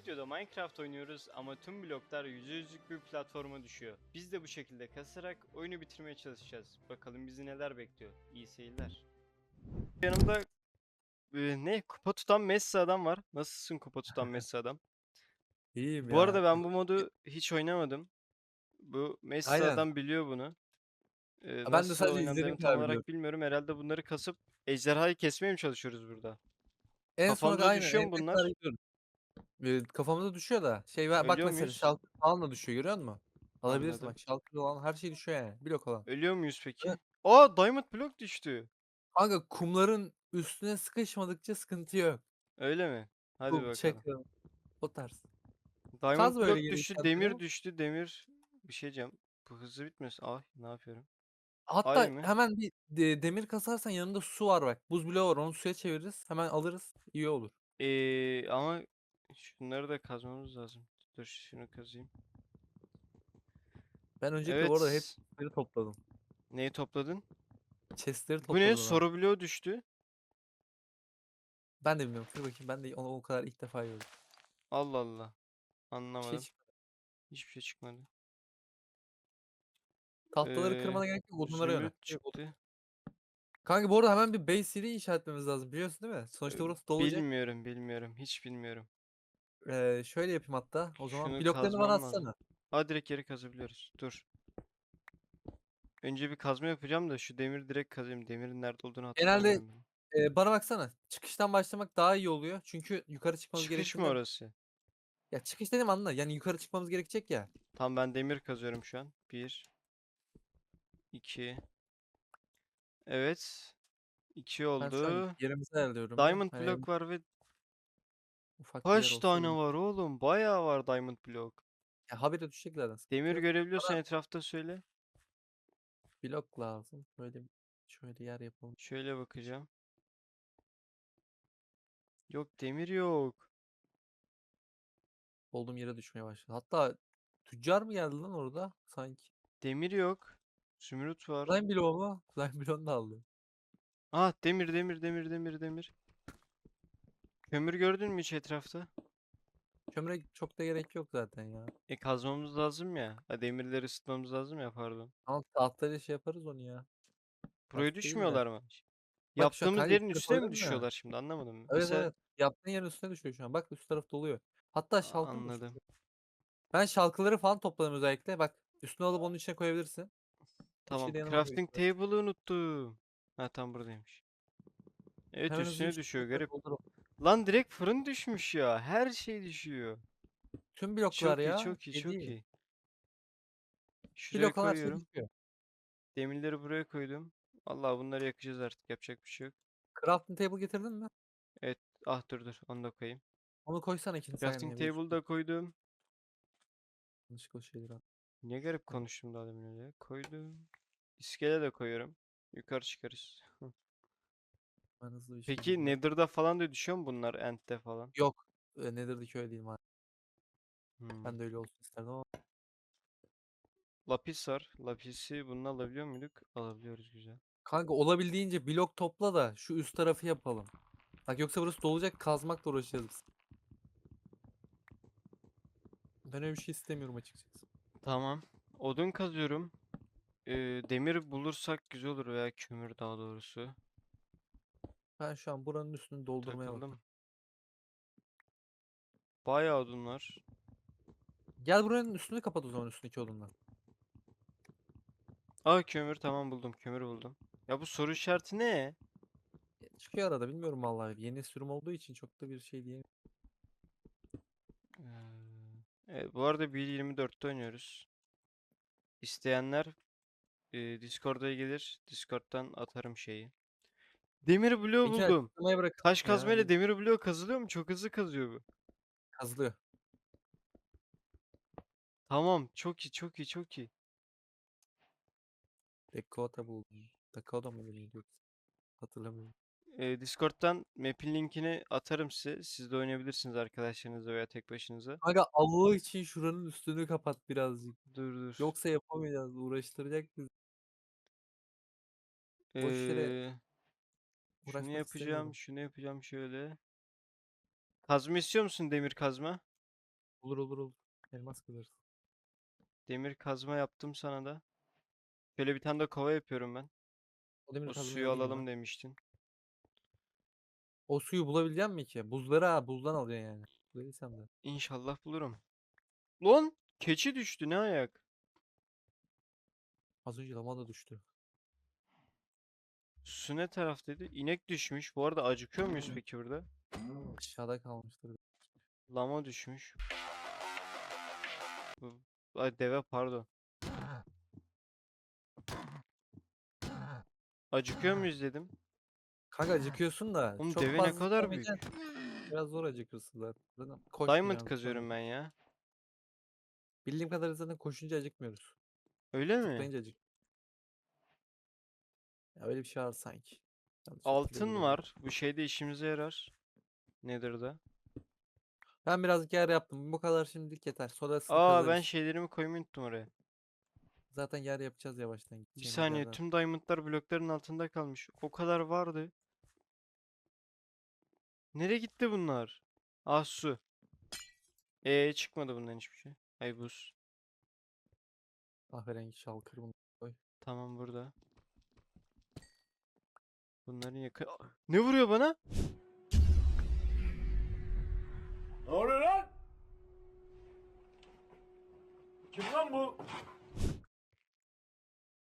videoda Minecraft oynuyoruz ama tüm bloklar %100'lük bir platforma düşüyor. Biz de bu şekilde kasarak oyunu bitirmeye çalışacağız. Bakalım bizi neler bekliyor. İyi seyirler. Yanımda e, ne kupa tutan Messi adam var. Nasılsın kupa tutan Messi adam? İyiyim Bu ya. arada ben bu modu hiç oynamadım. Bu Messi Aynen. adam biliyor bunu. Ee, ben de sadece izlediğim tam olarak biliyorum. bilmiyorum. Herhalde bunları kasıp ejderhayı kesmeye mi çalışıyoruz burada? en son kafamıza aynen, düşüyor mu bunlar? Ee, kafamıza düşüyor da. Şey var bak Ölüyor mesela muyuz? şalkır falan da düşüyor görüyor musun? Alabilirsin Anladım. bak şalkır olan her şey düşüyor yani. Blok olan. Ölüyor muyuz peki? Evet. Aa Diamond Block düştü. Kanka kumların üstüne sıkışmadıkça sıkıntı yok. Öyle mi? Hadi Kum, bakalım. çakıl, O tarz. Diamond Kaz böyle Block geliyor düştü, demir düştü, demir. Bir şey diyeceğim. Bu hızlı bitmesin. Ay ne yapıyorum? Hatta Ay mı? hemen bir de- demir kasarsan yanında su var bak. Buz bloğu var onu suya çeviririz. Hemen alırız. İyi olur. Ee, ama şunları da kazmamız lazım. Dur şunu kazayım. Ben öncelikle Evet. bu arada hepsini topladım. Neyi topladın? Chestleri Bu topladım. ne? ben. Soru bloğu düştü. Ben de bilmiyorum. Dur bakayım ben de onu o kadar ilk defa gördüm. Allah Allah. Bir şey Anlamadım. çıkmadı. Hiçbir şey çıkmadı. Tahtaları Ee, kırmana gerek yok. Odunları yöne. Zümrüt çıktı. Kanka bu arada hemen bir base city inşa etmemiz lazım. Biliyorsun değil mi? Sonuçta Ee, burası dolacak. Bilmiyorum, bilmiyorum. Hiç bilmiyorum. Ee, şöyle yapayım hatta. O zaman Şunu bloklarını bana kazmam lazım. atsana. Ha direkt yeri kazabiliyoruz. Dur. Önce bir kazma yapacağım da şu demir direkt kazayım. Demirin nerede olduğunu Genelde- hatırlamıyorum. ben. Ee, bana baksana. Çıkıştan başlamak daha iyi oluyor. Çünkü yukarı çıkmamız Çıkış mı gerektiğinde... orası? Ya çıkış dedim anla. Yani yukarı çıkmamız gerekecek ya. Tamam ben demir kazıyorum şu an. Bir. iki. Evet. İki Ben şu oldu. yerimizi ayarlıyorum. Diamond Hani block var ve ufak bir yer kaç tane iyi. var oğlum? Bayağı var diamond block. Ya habire düşecek zaten. sıkıntı Demir yok. görebiliyorsan etrafta söyle. Blok lazım. Böyle şöyle yer yapalım. Şöyle bakacağım. Yok demir yok. Olduğum yere düşmeye başladı. Hatta tüccar mı geldi lan orada? Sanki. Demir yok. Zümrüt var. Slime bloğu mu? Slime bloğunu da aldı. Ah demir demir demir demir demir. Kömür gördün mü hiç etrafta? Kömüre çok da gerek yok zaten ya. E kazmamız lazım ya. Ha, demirleri ısıtmamız lazım ya pardon. Ama tahtayla şey yaparız onu ya. Buraya değil düşmüyorlar mı? Bak Yaptığımız yerin yukarı üstüne mi koydum ya. düşüyorlar şimdi anlamadım. Evet Mesela evet. Yaptığın yerin üstüne düşüyor şu an. Bak üst taraf doluyor. Hatta şalkı mı anladım. Ben şalkıları falan topladım özellikle. Bak üstüne alıp onun içine koyabilirsin. Tamam. de yanıma Crafting koyayım. table'ı unuttum. Ha tam buradaymış. Evet Hemen üstüne düşüyor garip. dolduralım. Lan direkt fırın düşmüş ya. Her şey düşüyor. Tüm bloklar Çok iyi ya. çok iyi şey çok iyi. Şuraya Blok olan her şey koyuyorum. düşüyor. Demirleri buraya koydum. Allah bunları yakacağız artık yapacak bir şey yok. Crafting table getirdin mi? Ah dur dur onu da koyayım. Onu koysana ikinci Crafting saniye. table'ı da koydum. Yanlışlıkla o şeyleri. Ne garip konuştum daha demin öyle. Koydum. İskele de koyuyorum. Yukarı çıkarız. Ben hızlı bir Peki şekilde- Nether'da falan da düşüyor mu bunlar End'de falan? Yok. E, Nether'daki öyle değil maalesef. Hmm. Ben de öyle olsun isterdim ama. Lapis var. Lapis'i bununla alabiliyor muyduk? Alabiliyoruz güzel. Kanka olabildiğince blok topla da şu üst tarafı yapalım. Bak yoksa burası dolacak kazmakla uğraşacağız biz. Ben öyle bir şey istemiyorum açıkçası. Tamam. Odun kazıyorum. Ee, demir bulursak güzel olur veya kömür daha doğrusu. Ben şu an buranın üstünü doldurmaya bakıyorum. Takıldım. Bayağı odun var. Gel buranın üstünü kapat o zaman üstündeki odunla. Aa kömür tamam buldum. Kömür buldum. Ya bu soru işareti ne? E, Çıkıyor arada bilmiyorum vallahi. Yeni sürüm olduğu için çok da bir şey diyeyim. Ee, Evet, bu arada 1.24'te oynuyoruz. İsteyenler e, Discord'a gelir. Discord'dan atarım şeyi. Demir bloğu Linki buldum. açıklamaya bırakın. Taş ya, kazmayla demir bloğu kazılıyor mu? Çok hızlı kazıyor bu. kazılıyor. Tamam, çok iyi, çok iyi, çok iyi. Dakota buldum. Dakota mı yoksa? Hatırlamıyorum. Ee, Discord'dan map'in linkini atarım size. Siz de oynayabilirsiniz arkadaşlarınızla veya tek başınıza. Kanka Allah için şuranın üstünü kapat birazcık. Dur dur. Yoksa yapamayacağız. Uğraştıracak bizi. boş yere Ee, şunu uğraşmak yapacağım, istemiyorum. şunu yapacağım şöyle. Kazma istiyor musun demir kazma? Olur olur olur. Elmas kırarız. Demir kazma yaptım sana da. Şöyle bir tane de kova yapıyorum ben. O demir O kazmayı suyu alayım alalım ben. demiştin. O suyu bulabilecek mi ki? Buzları ha buzdan alacaksın yani. Bulabilsem de. İnşallah bulurum. Lan keçi düştü ne ayak. Az önce lama da düştü. Su ne taraftaydı? İnek düşmüş. Bu arada acıkıyor muyuz peki burada? Aşağıda kalmıştır. Lama düşmüş. Ay deve pardon. Acıkıyor muyuz dedim. Kanka acıkıyorsun da. Oğlum çok deve ne fazla kadar büyük. Biraz zor acıkırsın zaten. Zaten Diamond koşmayacaksın kazıyorum ben ya. Bildiğim kadarıyla zaten koşunca acıkmıyoruz. Öyle mi? Zıplayınca acık. Ya öyle bir şey var sanki. Yanlış Altın var. Bu şeyde işimize yarar. Nether'da. Ben birazcık yer yaptım. Bu kadar şimdilik yeter. Sonrasını Aa ben kazarız. şeylerimi koymayı unuttum oraya. Zaten yer yapacağız yavaştan. Bir gideceğimiz saniye yerden. tüm diamondlar blokların altında kalmış. O kadar vardı. Nereye gitti bunlar? Ah su. Ee çıkmadı bundan hiçbir şey. Ay buz. Kahverengi şalkır bunu. Tamam burada. Bunların yakın... Aa, Ne vuruyor bana? Ne oluyor lan? Kim lan bu?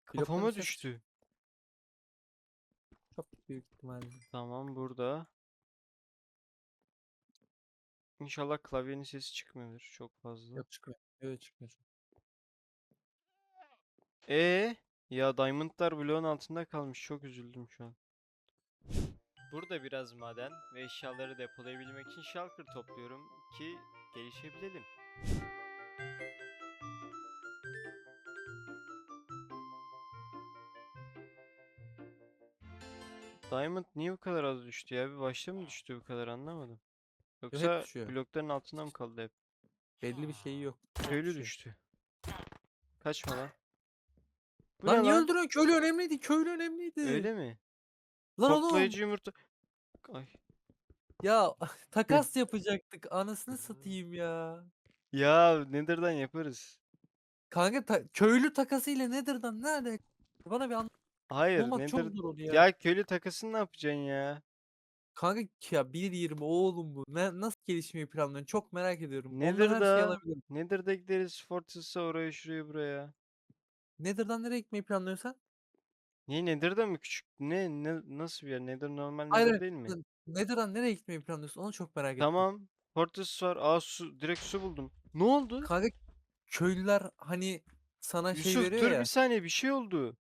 Kafama düştü. Çok büyük ihtimalle. Tamam burada. İnşallah klavyenin sesi çıkmıyordur çok fazla. Yok çıkmıyor. Evet çıkmıyor. Ee, ya diamondlar bloğun altında kalmış. Çok üzüldüm şu an. Burada biraz maden ve eşyaları depolayabilmek için shulker topluyorum ki gelişebilelim. Diamond niye bu kadar az düştü ya? Bir başta mı düştü bu kadar anlamadım. Yoksa düşüyor. blokların altında mı kaldı hep? Belli bir şeyi yok. Köylü düşüyor. düştü. Kaçma lan. Bu Lan ne niye lan? öldürüyorsun? Köylü önemliydi. Köylü önemliydi. Öyle mi? Lan oğlum. Toplayıcı yumurta. Ay. Ya takas yapacaktık. Anasını satayım ya. Ya Nether'dan yaparız. Kanka ta- köylü takasıyla Nether'dan ne alaka? Bana bir an Hayır bulmak Nether... çok zor onu ya. Ya köylü takasını ne yapacaksın ya? Kanka ya 1.20 oğlum bu. Ne, nasıl gelişmeyi planlıyorsun? Çok merak ediyorum. Ondan her şeyi Nether'da alabilirim. Nether'da gideriz Fortress'a oraya şuraya buraya. Nether'dan nereye gitmeyi planlıyorsun sen? Niye Nether'da mı küçük? Ne, ne nasıl bir yer? Nether normal Hayır, Nether hayır. değil mi? N- Nether'dan nereye gitmeyi planlıyorsun? Onu çok merak ettim. Tamam. Fortress var. Aa su direkt su buldum. Ne oldu? Kanka köylüler hani sana şey Yusuf veriyor dur ya. bir saniye bir şey oldu.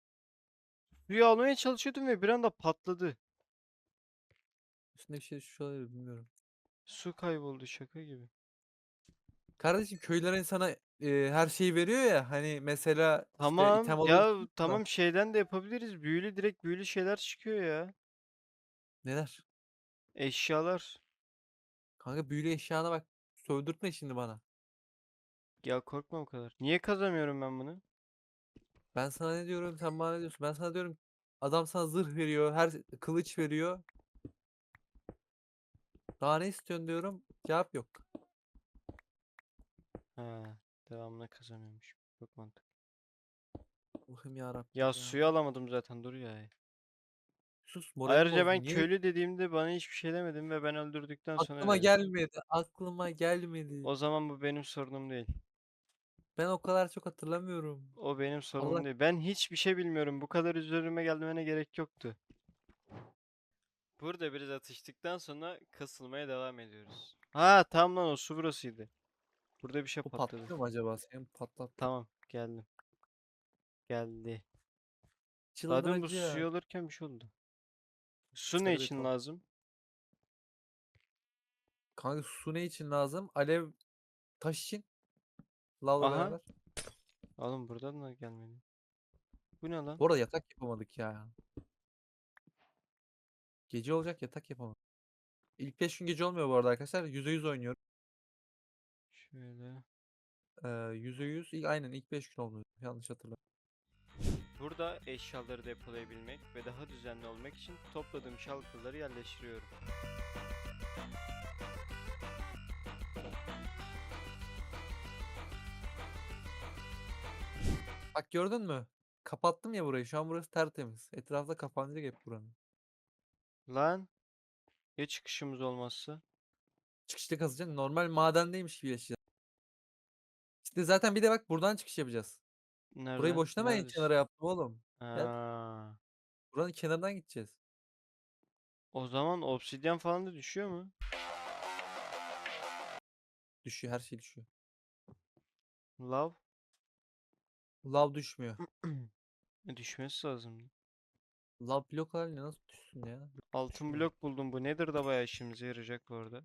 Suyu almaya çalışıyordum ve bir anda patladı. Üstünde bir şey düşmüş olabilir bilmiyorum. Su kayboldu şaka gibi. Kardeşim köylüler hani sana e, her şeyi veriyor ya. Hani mesela işte Tamam ya alıyorsun da. tamam şeyden de yapabiliriz. Büyülü direkt büyülü şeyler çıkıyor ya. Neler? Eşyalar. Kanka büyülü eşyana bak. Sövdürtme şimdi bana. Ya korkma o kadar. Niye kazamıyorum ben bunu? Ben sana ne diyorum sen bana ne diyorsun? Ben sana diyorum adam sana zırh veriyor, her kılıç veriyor. Daha ne istiyorsun diyorum. Cevap yok. Ha, devamlı kazanıyormuş. Çok mantıklı. Allah'ım yarabbim Ya ya. suyu alamadım zaten dur ya. Sus moralimi Ayrıca ben köylü dediğimde bana hiçbir şey demedin ve ben öldürdükten sonra Aklıma gelmedi. Aklıma gelmedi. O zaman bu benim sorunum değil. Ben o kadar çok hatırlamıyorum. O benim sorunum Allah- değil. Ben hiçbir şey bilmiyorum. Bu kadar üzerime gelmene gerek yoktu. Burada biraz atıştıktan sonra kasılmaya devam ediyoruz. Ha tamam lan o su burasıydı. Burada bir şey Bu patladı. patlıyor mu acaba? Senin patlat. Tamam geldim. Geldi. Zaten bu Çıldırıcı. suyu alırken bir şey oldu. Su ne Sarı için lazım? Kanka su ne için lazım? Alev taş için. Lavla Aha. beraber. Oğlum buradan da gelmedi. Bu ne lan? Bu arada yatak yapamadık ya. Gece olacak yatak yapamadık. İlk 5 gün gece olmuyor bu arada arkadaşlar. %100 oynuyorum. Şöyle. Ee, %100 aynen ilk 5 gün oldu. Yanlış hatırlamıyorum. Burada eşyaları depolayabilmek ve daha düzenli olmak için topladığım şalgıları yerleştiriyorum. Bak gördün mü? Kapattım ya burayı. Şu an burası tertemiz. Etrafta kapanacak hep buranın. Lan ya çıkışımız olmazsa? Çıkışta kazacaksın. Normal madendeymiş gibi yaşayacaksın. İşte zaten bir de bak buradan çıkış yapacağız. Nereden? Burayı boşuna ben Neredesin? kenara yaptım oğlum. Ha. Buranın kenarından gideceğiz. O zaman obsidyen falan da düşüyor mu? Düşüyor her şey düşüyor. Lav Lav düşmüyor. E, düşmesi lazım. Lav blok haline nasıl düşsün ya? Altın blok buldum. Bu nedir da bayağı işimize yarayacak bu arada.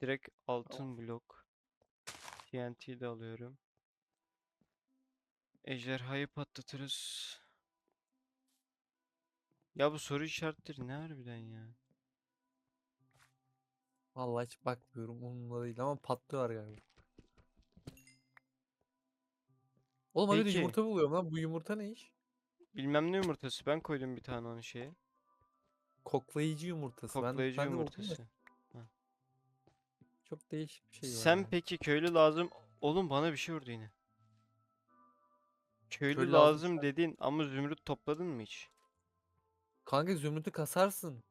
Direkt altın blok. TNT de alıyorum. Ejderhayı patlatırız. Ya bu soru işaretleri ne harbiden ya? Vallahi hiç bakmıyorum umurumda değil ama patlıyorlar galiba. Oğlum hadi Peki. yumurta buluyorum lan. Bu yumurta ne iş? Bilmem ne yumurtası. Ben koydum bir tane onun şeye. Koklayıcı yumurtası. Ben, Koklayıcı ben da yumurtası. Çok değişik bir şey var. Sen ya. peki köylü lazım. Oğlum bana bir şey vurdu yine. Köylü, Köylü lazım lazım dedin ama zümrüt topladın mı hiç? Kanka zümrütü kasarsın.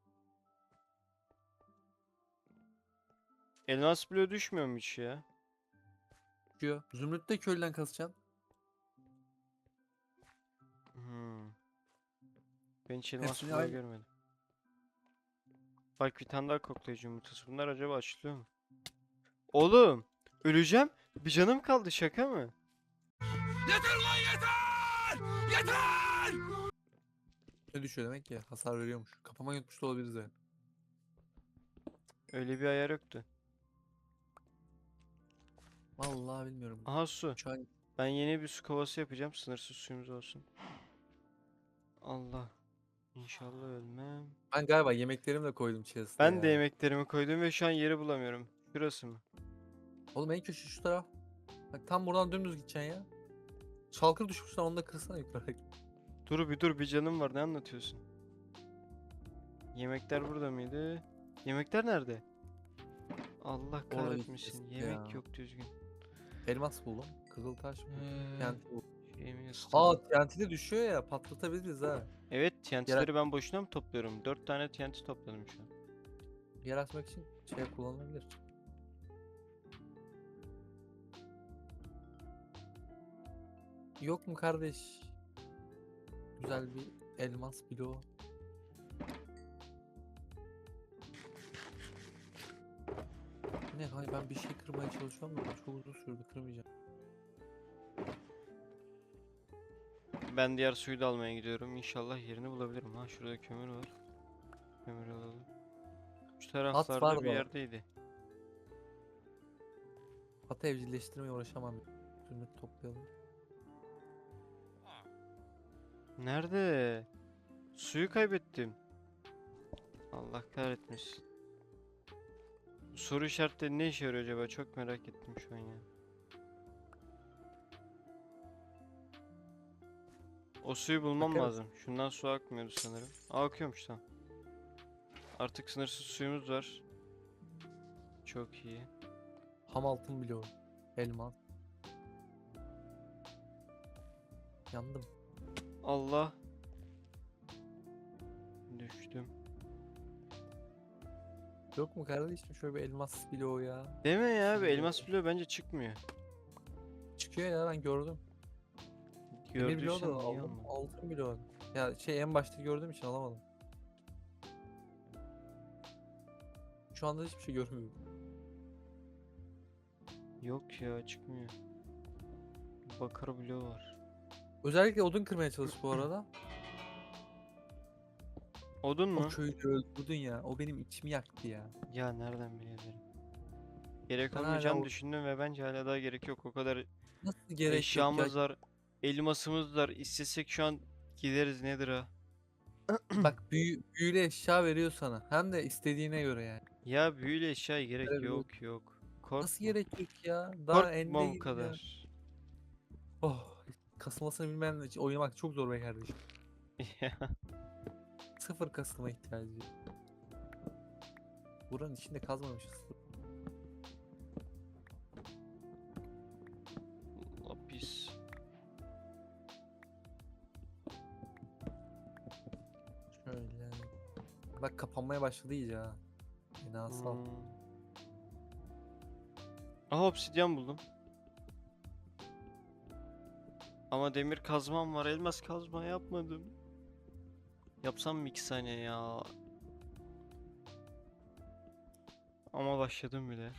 Elmas bile düşmüyor mu hiç ya? Diyor. Zümrüt de köylüden kasacaksın. Hmm. Ben hiç elmas Hepsini bile aynı- görmedim. Bak bir tane daha koklayıcı yumurtası. Bunlar acaba açılıyor mu? Oğlum! Öleceğim. Bir canım kaldı şaka mı? Ne düşüyor demek ki? Hasar veriyormuş. Kafama yutmuş da olabiliriz yani. Öyle bir ayar yoktu. Vallahi bilmiyorum. Aha su. Şu an Ben yeni bir su kovası yapacağım. Sınırsız suyumuz olsun. Allah. İnşallah ölmem. ben galiba yemeklerimi de koydum chest'e Ben de ya. yemeklerimi koydum ve şu an yeri bulamıyorum. Şurası mı? Oğlum en köşe şu taraf. Bak tam buradan dümdüz gideceksin ya. Şalkır düşmüş lan onu da kırsana yukarı. Dur bir dur bir canım var ne anlatıyorsun? Yemekler burada mıydı? Yemekler nerede? Allah kahretmesin. Yemek ya. yok düzgün. Elmas buldum. Kızıltaş mı? Buldum. şeyimi Aa. TNT de düşüyor ya patlatabiliriz ha. Evet TNT'leri ben boşuna mı topluyorum? 4 tane TNT topladım şu an. Yer açmak için şey kullanılabilir. Yok mu kardeş? Güzel bir elmas bloğu. Ne hani ben bir şey kırmaya çalışıyorum da çok uzun sürdü kırmayacağım. Ben diğer suyu da almaya gidiyorum. İnşallah yerini bulabilirim. Ha şurada kömür var. Kömür alalım. Şu taraflarda bir yerdeydi. Hatta evcilleştirmeye uğraşamam. Zümrüt toplayalım. Nerede? Suyu kaybettim. Allah kahretmesin. Bu soru işaretleri ne işe yarıyor acaba? Çok merak ettim şu an ya. O suyu bulmam Bakarız. lazım. Şundan su akmıyordu sanırım. Aa akıyormuş tamam. Artık sınırsız suyumuz var. Çok iyi. Ham altın bloğu. Elmas. Yandım. Allah. Düştüm. Yok mu kardeşim şöyle bir elmas bloğu ya? Deme ya Şimdi- elmas bloğu bence çıkmıyor. Çıkıyor ya ben gördüm. Demir bloğu da aldım. almadın? Altın bloğu. Ya şey en başta gördüğüm için alamadım. Şu anda hiçbir şey görmüyorum. Yok ya çıkmıyor. Bakır bloğu var. Özellikle odun kırmaya çalış bu arada. Odun mu? O köylü öldürdün ya. O benim içimi yaktı ya. Ya nereden bilebilirim? Gerek Ben hala olmayacağını o- düşündüm ve bence hala daha gerek yok. O kadar Nasıl gerek yok ya? eşyamız var, elmasımız var. İstesek şu an gideriz nedir ha? Bak büyü, büyülü eşya veriyor sana. Hem de istediğine göre yani. Ya büyülü eşyaya gerek Evet, yok yok. Korkma. Nasıl gerek yok ya? Daha Korkma gibi ya. kadar. Oh, kasılmasını bilmen için oynamak çok zor be kardeşim. Sıfır kasılma ihtiyacı. Buranın içinde kazmamışız. Lapis. Şöyle. Bak kapanmaya başladı iyice ha. Fena sal. Hmm. Aha obsidyen buldum. Ama demir kazmam var. Elmas kazma yapmadım. Yapsam mı 2 saniye ya? Ama başladım bile.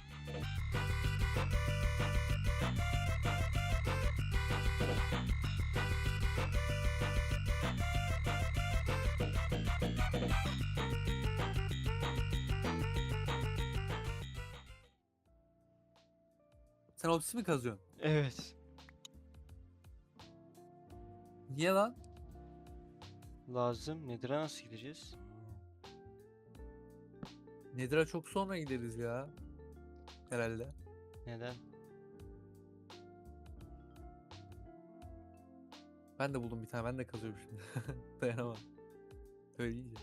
Sen obsis mi kazıyorsun? Evet. Niye lan? Lazım. Nedir'e nasıl gideceğiz? Nedir'a çok sonra gideriz ya. Herhalde. Neden? Ben de buldum bir tane. Ben de kazıyorum şimdi. Dayanamam. Söyleyince.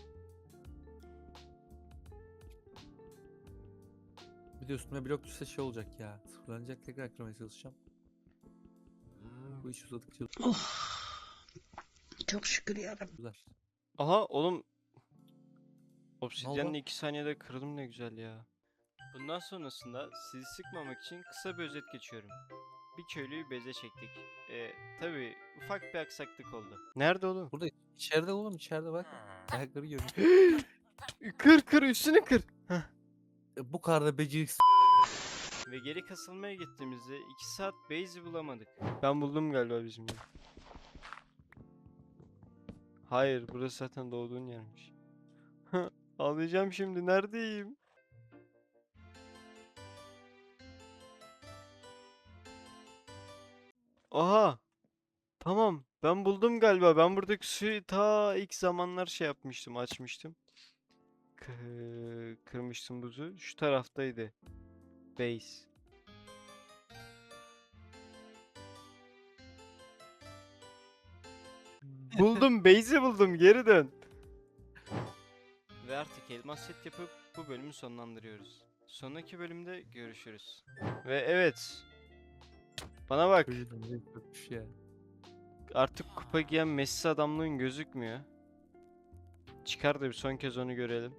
Bir de üstüme blok düşse şey olacak ya. Sıfırlanacak tekrar kırmaya çalışacağım. Bu iş uzadıkça Çok şükür yarabbim. Aha oğlum. Obsidyenle oldu? 2 saniyede kırdım ne güzel ya. Bundan sonrasında sizi sıkmamak için kısa bir özet geçiyorum. Bir köylüyü beze çektik. E, tabi ufak bir aksaklık oldu. Nerede oğlum? Burada içeride oğlum içeride bak. Ayakları görünüyor. Kır kır üstünü kır. E, Bu kadar da beceriksiz. Ve geri kasılmaya gittiğimizde 2 saat base'i bulamadık. Ben buldum galiba bizim yeri. Hayır burası zaten doğduğun yermiş. Ağlayacağım şimdi neredeyim? Aha. Tamam. Ben buldum galiba. Ben buradaki suyu ta ilk zamanlar şey yapmıştım, açmıştım. Kı- kırmıştım buzu. Şu taraftaydı. Base. Buldum, base'i buldum. Geri dön. Ve artık elmas set yapıp bu bölümü sonlandırıyoruz. Sonraki bölümde görüşürüz. Ve evet. Bana bak. Artık kupa giyen Messi adamlığın gözükmüyor. Çıkar da bir son kez onu görelim.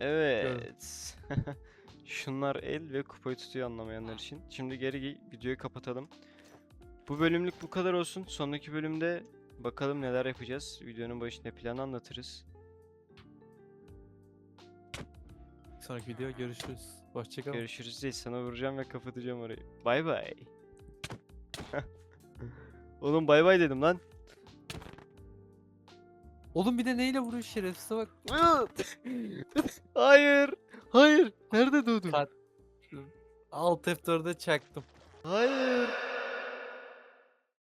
Evet. Şunlar el ve kupayı tutuyor anlamayanlar için. Şimdi geri videoyu kapatalım. Bu bölümlük bu kadar olsun. Sonraki bölümde bakalım neler yapacağız. Videonun başında planı anlatırız. Sonraki video görüşürüz. Hoşçakalın. Görüşürüz değil sana vuracağım ve kapatacağım orayı. Bay bay. Oğlum bay bay dedim lan. Oğlum bir de neyle vuruyor şerefsize bak. Hayır. Hayır. Nerede doğdun? Kat- Alt F4'e çaktım. Hayır.